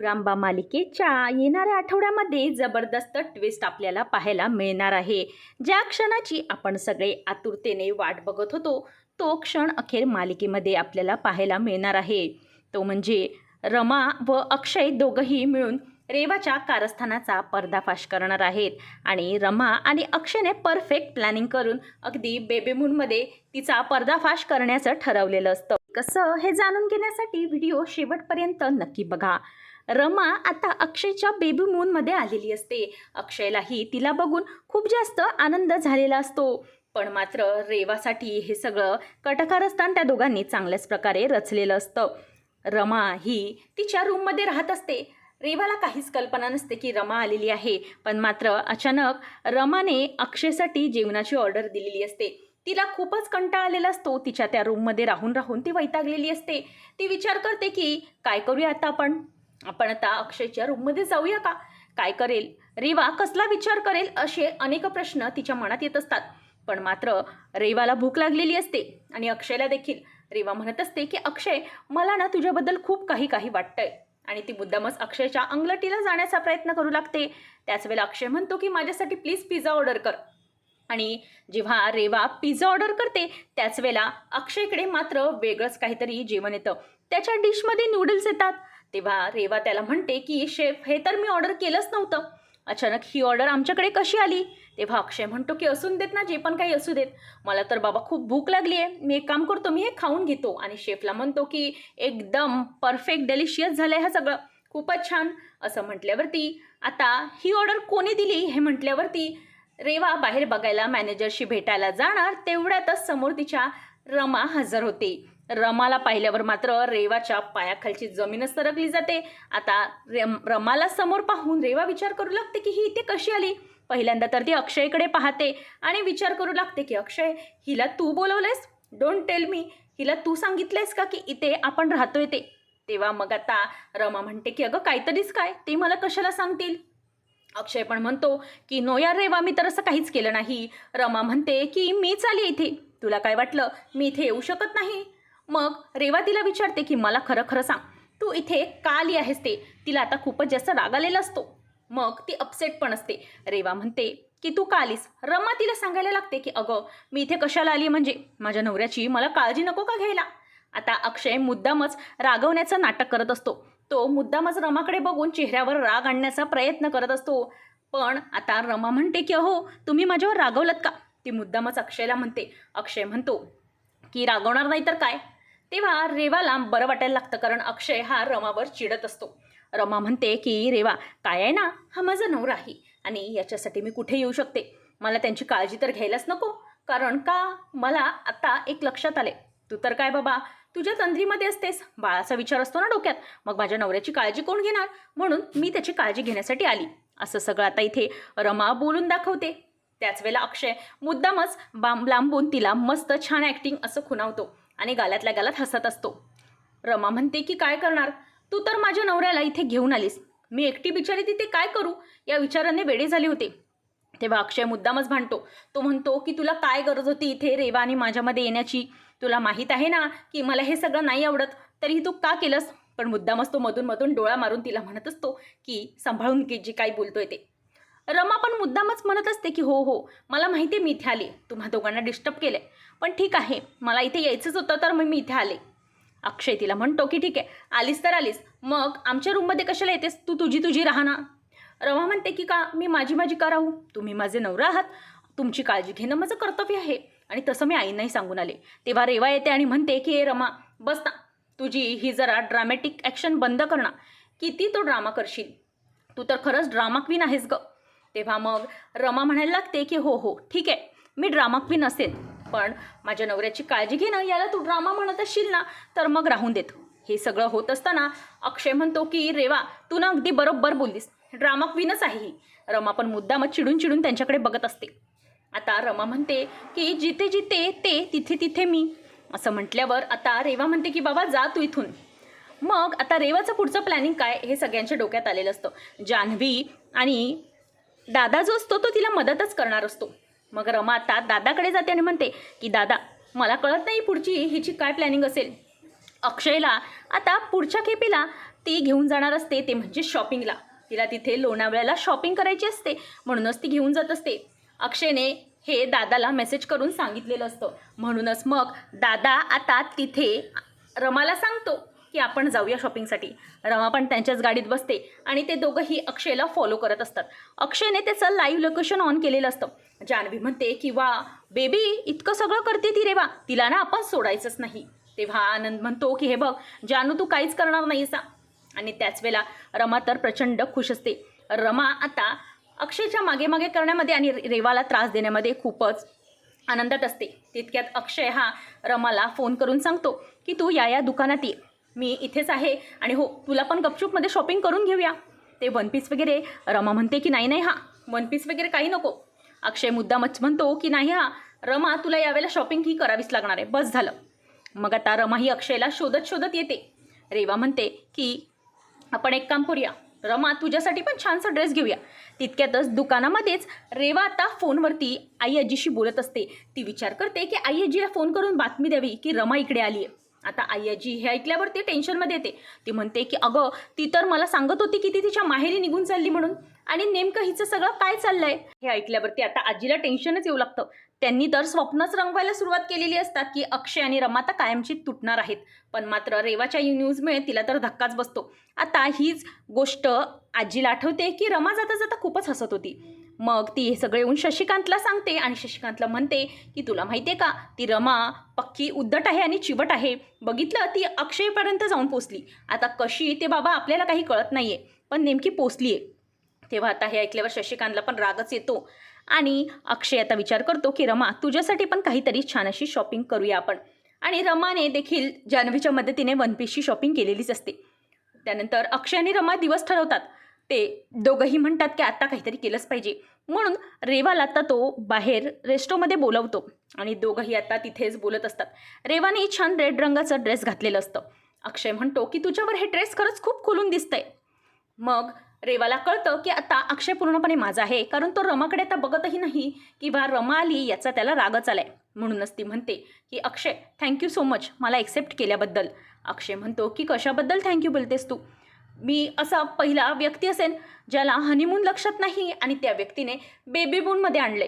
रांबा मालिकेच्या येणाऱ्या आठवड्यामध्ये जबरदस्त ट्विस्ट आपल्याला पाहायला मिळणार आहे. ज्या क्षणाची आपण सगळे आतुरतेने वाट बघत होतो तो क्षण अखेर मालिकेमध्ये आपल्याला पाहायला मिळणार आहे. तो म्हणजे रमा व अक्षय दोघंही मिळून रेवाच्या कारस्थानाचा पर्दाफाश करणार आहेत. आणि रमा आणि अक्षयने परफेक्ट प्लॅनिंग करून अगदी बेबेमूनमध्ये तिचा पर्दाफाश करण्याचं ठरवलेलं असतं. कसं हे जाणून घेण्यासाठी व्हिडिओ शेवटपर्यंत नक्की बघा. रमा आता अक्षयच्या बेबी मूनमध्ये आलेली असते. अक्षयलाही तिला बघून खूप जास्त आनंद झालेला असतो. पण मात्र रेवासाठी हे सगळं कटकारस्थान त्या दोघांनी चांगल्याच प्रकारे रचलेलं असतं. रमा ही तिच्या रूममध्ये राहत असते. रेवाला काहीच कल्पना नसते की रमा आलेली आहे. पण मात्र अचानक रमाने अक्षयसाठी जेवणाची ऑर्डर दिलेली असते. तिला खूपच कंटाळा आलेला असतो. तिच्या त्या रूममध्ये राहून राहून ती वैतागलेली असते. ती विचार करते की काय करूया आता आपण? आपण आता अक्षयच्या रूममध्ये जाऊया का? काय करेल? रेवा कसला विचार करेल असे अनेक प्रश्न तिच्या मनात येत असतात. पण मात्र रेवाला भूक लागलेली असते आणि अक्षयला देखील. रेवा म्हणत असते की अक्षय मला ना तुझ्याबद्दल खूप काही काही वाटतंय. आणि ती मुद्दामच अक्षयच्या अंगलटीला जाण्याचा प्रयत्न करू लागते. त्याच वेळेला अक्षय म्हणतो की माझ्यासाठी प्लीज पिझ्झा ऑर्डर कर. आणि जेव्हा रेवा पिझ्झा ऑर्डर करते त्याच वेळेला अक्षयकडे मात्र वेगळंच काहीतरी जेवण येतं. त्याच्या डिशमध्ये नूडल्स येतात. तेव्हा रेवा त्याला म्हणते की शेफ हे तर मी ऑर्डर केलंच नव्हतं. अचानक ही ऑर्डर आमच्याकडे कशी आली? तेव्हा अक्षय म्हणतो की असून देत ना जे पण काही असू देत. मला तर बाबा खूप भूक लागली आहे मी एक काम करतो मी हे खाऊन घेतो. आणि शेफला म्हणतो की एकदम परफेक्ट डेलिशियस झालं आहे हा सगळं. खूपच छान. असं म्हटल्यावरती आता ही ऑर्डर कोणी दिली? हे म्हटल्यावरती रेवा बाहेर बघायला मॅनेजरशी भेटायला जाणार तेवढ्यातच समोर तिच्या रमा हजर होते. रमाला पाहिल्यावर मात्र रेवाच्या पायाखालची जमीनच सरकली जाते. आता रेम रमाला समोर पाहून रेवा विचार करू लागते की ही इथे कशी आली? पहिल्यांदा तर ती अक्षयकडे पाहते आणि विचार करू लागते की अक्षय हिला तू बोलवलंयस? डोंट टेल मी हिला तू सांगितलंयस का की इथे आपण राहतोय ते? तेव्हा मग आता रमा म्हणते की अगं काहीतरीच काय? ते मला कशाला सांगतील? अक्षय पण म्हणतो की नो यार रेवा मी तर असं काहीच केलं नाही. रमा म्हणते की मीच आली इथे. तुला काय वाटलं? मी इथे येऊ शकत नाही. मग रेवा तिला विचारते की मला खरं खरं सांग तू इथे का आली आहेस ते? तिला आता खूपच जास्त राग आलेला असतो. मग ती अपसेट पण असते. रेवा म्हणते की तू का आलीस? रमा तिला सांगायला लागते की अगं मी इथे कशाला आली म्हणजे? माझ्या नवऱ्याची मला काळजी नको का घ्यायला? आता अक्षय मुद्दामच रागवण्याचं नाटक करत असतो. तो मुद्दामच रमाकडे बघून चेहऱ्यावर राग आणण्याचा प्रयत्न करत असतो. पण आता रमा म्हणते की अहो तुम्ही माझ्यावर रागवलत का? ती मुद्दामच अक्षयला म्हणते. अक्षय म्हणतो की रागवणार नाही तर काय? तेव्हा रेवाला बरं वाटायला लागतं कारण अक्षय हा रमावर चिडत असतो. रमा म्हणते की रेवा काय आहे ना? हा माझा नवरा आहे आणि याच्यासाठी मी कुठे येऊ शकते? मला त्यांची काळजी तर घ्यायलाच नको. कारण का? मला आता एक लक्षात आले तू तर काय बाबा? तुझ्या तंद्रीमध्ये असतेस. बाळाचा विचार असतो ना डोक्यात. मग माझ्या नवऱ्याची काळजी कोण घेणार? म्हणून मी त्याची काळजी घेण्यासाठी आली. असं सगळं आता इथे रमा बोलून दाखवते. त्याच वेळेला अक्षय मुद्दामच बांब लांबून तिला मस्त छान ॲक्टिंग असं खुणावतो. आणि गाल्यातल्या गालात हसत असतो. रमा म्हणते की काय करणार? तू तर माझ्या नवऱ्याला इथे घेऊन आलीस. मी एकटी बिचारी तिथे काय करू? या विचाराने वेडे झाले होते. तेव्हा अक्षय मुद्दामच भांडतो. तो म्हणतो की तुला काय गरज होती इथे रेवा आणि माझ्यामध्ये येण्याची? तुला माहीत आहे ना की मला हे सगळं नाही आवडत. तरीही तू का केलंस? पण मुद्दामच तो मधून मधून डोळा मारून तिला म्हणत असतो की सांभाळून की जे काय बोलतोय ते. रमा पण मुद्दामच म्हणत असते की हो हो. मला माहिती आहे मी इथे आले तुम्हा दोघांना डिस्टर्ब केलं पण ठीक आहे मला इथे यायचंच होतं तर मग मी इथे आले. अक्षय तिला म्हणतो की ठीक आहे आलीस तर आलीस. मग आमच्या रूममध्ये कशाला येतेस? तू तुझी तुझी राहा ना. रमा म्हणते की का मी माझी माझी का राहू? तुम्ही माझे नवरा आहात. तुमची काळजी घेणं माझं कर्तव्य आहे. आणि तसं मी आईंनाही सांगून आले. तेव्हा रेवा येते आणि म्हणते की ए रमा बस ना. तुझी ही जरा ड्रामॅटिक ॲक्शन बंद करणार किती तो ड्रामा करशील? तू तर खरंच ड्रामा क्वीन आहेस ग. तेव्हा मग रमा म्हणायला लागते की हो हो ठीक आहे. मी ड्रामा क्वीन असेल पण माझ्या नवऱ्याची काळजी घेणं याला तू ड्रामा म्हणत असशील ना तर मग राहून देत. हे सगळं होत असताना अक्षय म्हणतो की रेवा तू ना अगदी बरोबर बोललीस. ड्रामा क्वीनच आहे ही. रमा पण मुद्दामच चिडून चिडून त्यांच्याकडे बघत असते. आता रमा म्हणते की जिथे जिथे ते तिथे तिथे मी. असं म्हटल्यावर आता रेवा म्हणते की बाबा जा तू इथून. मग आता रेवाचं पुढचं प्लॅनिंग काय हे सगळ्यांच्या डोक्यात आलेलं असतं. जान्हवी आणि दादा जो असतो तो तिला मदतच करणार असतो. मग रमा आता दादाकडे जाते आणि म्हणते की दादा मला कळत नाही पुढची हिची काय प्लॅनिंग असेल. अक्षयला आता पुढच्या खेपेला ती घेऊन जाणार असते ते म्हणजे शॉपिंगला तिला तिथे लोणावळ्याला शॉपिंग करायची असते म्हणूनच ती घेऊन जात असते. अक्षयने हे दादाला मेसेज करून सांगितलेलं असतं. म्हणूनच मग दादा आता तिथे रमाला सांगतो. की आपण जाऊया शॉपिंगसाठी. रमा पण त्यांच्याच गाडीत बसते आणि ते दोघंही अक्षयला फॉलो करत असतात. अक्षयने त्याचं लाईव्ह लोकेशन ऑन केलेलं असतं. जान्हवी म्हणते की वा बेबी इतकं सगळं करते ती रे तिला ना आपण सोडायचंच नाही. तेव्हा आनंद म्हणतो की हे बघ जानू तू काहीच करणार नाहीस हा. आणि त्याच वेळेला रमा तर प्रचंड खुश असते. रमा आता अक्षयच्या मागे मागे करण्यामध्ये आणि रेवाला त्रास देण्यामध्ये खूपच आनंदात असते. तितक्यात अक्षय हा रमाला फोन करून सांगतो की तू या या दुकानात ये. मी इथेच आहे. आणि हो तुला पण गपचूपमध्ये शॉपिंग करून घेऊया. ते वन पीस वगैरे. रमा म्हणते की नाही नाही हा. वन पीस वगैरे काही नको. अक्षय मुद्दामच म्हणतो की नाही हा. रमा तुला यावेळेला शॉपिंग ही करावीच लागणार आहे. बस झालं. मग आता रमा ही अक्षयला शोधत शोधत येते. रेवा म्हणते की आपण एक काम करूया. रमा तुझ्यासाठी पण छानसा ड्रेस घेऊया. तितक्यातच दुकानामध्येच रेवा आता फोनवरती आई आजीशी बोलत असते. ती विचार करते की आई आजीला फोन करून बातमी द्यावी की रमा इकडे आली आहे आता आई आजी हे ऐकल्यावर ती टेन्शनमध्ये येते. ती म्हणते की अगं ती तर मला सांगत होती की ती तिच्या माहेरी निघून चालली म्हणून. आणि नेमकं हिचं सगळं काय चाललंय? हे ऐकल्यावरती आता आजीला टेन्शनच येऊ लागतं. त्यांनी तर स्वप्नच रंगवायला सुरुवात केलेली असतात की अक्षय आणि रमा तर कायमची तुटणार आहेत. पण मात्र रेवाच्या न्यूजमुळे तिला तर धक्काच बसतो. आता हीच गोष्ट आजीला आठवते की रमा जाता जाता खूपच हसत होती. मग ती हे सगळे येऊन शशिकांतला सांगते आणि शशिकांतला म्हणते की तुला माहिती आहे का ती रमा पक्की उद्धट आहे आणि चिवट आहे. बघितलं ती अक्षयपर्यंत जाऊन पोचली. आता कशी ते बाबा आपल्याला काही कळत नाही आहे पण नेमकी पोचली आहे. तेव्हा आता हे ऐकल्यावर शशिकांतला पण रागच येतो. आणि अक्षय आता विचार करतो की रमा तुझ्यासाठी पण काहीतरी छान अशी शॉपिंग करूया आपण. आणि रमाने देखील जान्हवीच्या मदतीने वन पीसची शॉपिंग केलेलीच असते. त्यानंतर अक्षय आणि रमा दिवस ठरवतात. ते दोघंही म्हणतात की आत्ता काहीतरी केलंच पाहिजे. म्हणून रेवाला आता तो बाहेर रेस्टोमध्ये बोलवतो आणि दोघंही आता तिथेच बोलत असतात. रेवाने छान रेड रंगाचं ड्रेस घातलेलं असतं. अक्षय म्हणतो की तुझ्यावर हे ड्रेस खरंच खूप खुलून दिसतंय. मग रेवाला कळतं की आता अक्षय पूर्णपणे माझा आहे कारण तो रमाकडे आता बघतही नाही की बा रमा आली याचा त्याला रागच आलाय. म्हणूनच ती म्हणते की Akshay thank you so much मला एक्सेप्ट केल्याबद्दल. अक्षय म्हणतो की कशाबद्दल थँक्यू बोलतेस तू? मी असा पहिला व्यक्ती असेल ज्याला हनीमून लक्षात नाही आणि त्या व्यक्तीने बेबी बूनमध्ये आणले.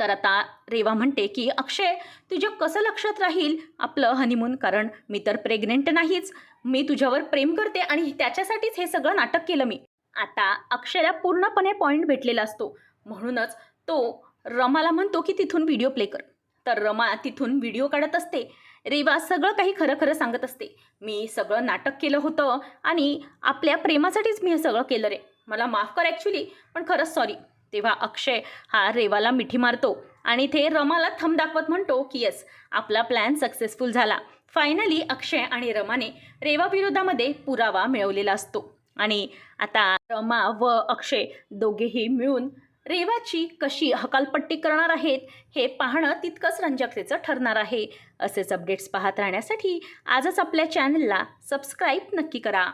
तर आता रेवा म्हणते की अक्षय तुझ्या कसं लक्षात राहील आपलं हनीमून कारण मी तर प्रेग्नेंट नाहीच. मी तुझ्यावर प्रेम करते आणि त्याच्यासाठीच हे सगळं नाटक केलं मी. आता अक्षयला पूर्णपणे पॉईंट भेटलेला असतो. म्हणूनच तो रमाला म्हणतो की तिथून व्हिडिओ प्ले कर. तर रमा तिथून व्हिडिओ काढत असते. रेवा सगळं काही खरं खरं सांगत असते. मी सगळं नाटक केलं होतं आणि आपल्या प्रेमासाठीच मी हे सगळं केलं रे. मला माफ कर ॲक्च्युली पण खरंच सॉरी तेव्हा अक्षय हा रेवाला मिठी मारतो आणि ते रमाला थम दाखवत म्हणतो की येस आपला प्लॅन सक्सेसफुल झाला. फायनली अक्षय आणि रमाने रेवाविरोधामध्ये पुरावा मिळवलेला असतो. आणि आता रमा व अक्षय दोघेही मिळून रेवाची कशी हकालपट्टी करणार आहेत हे पाहणं तितकंच रंजकतेचं ठरणार आहे. असेच अपडेट्स पाहत राहण्यासाठी आजच आपल्या चॅनलला सबस्क्राईब नक्की करा.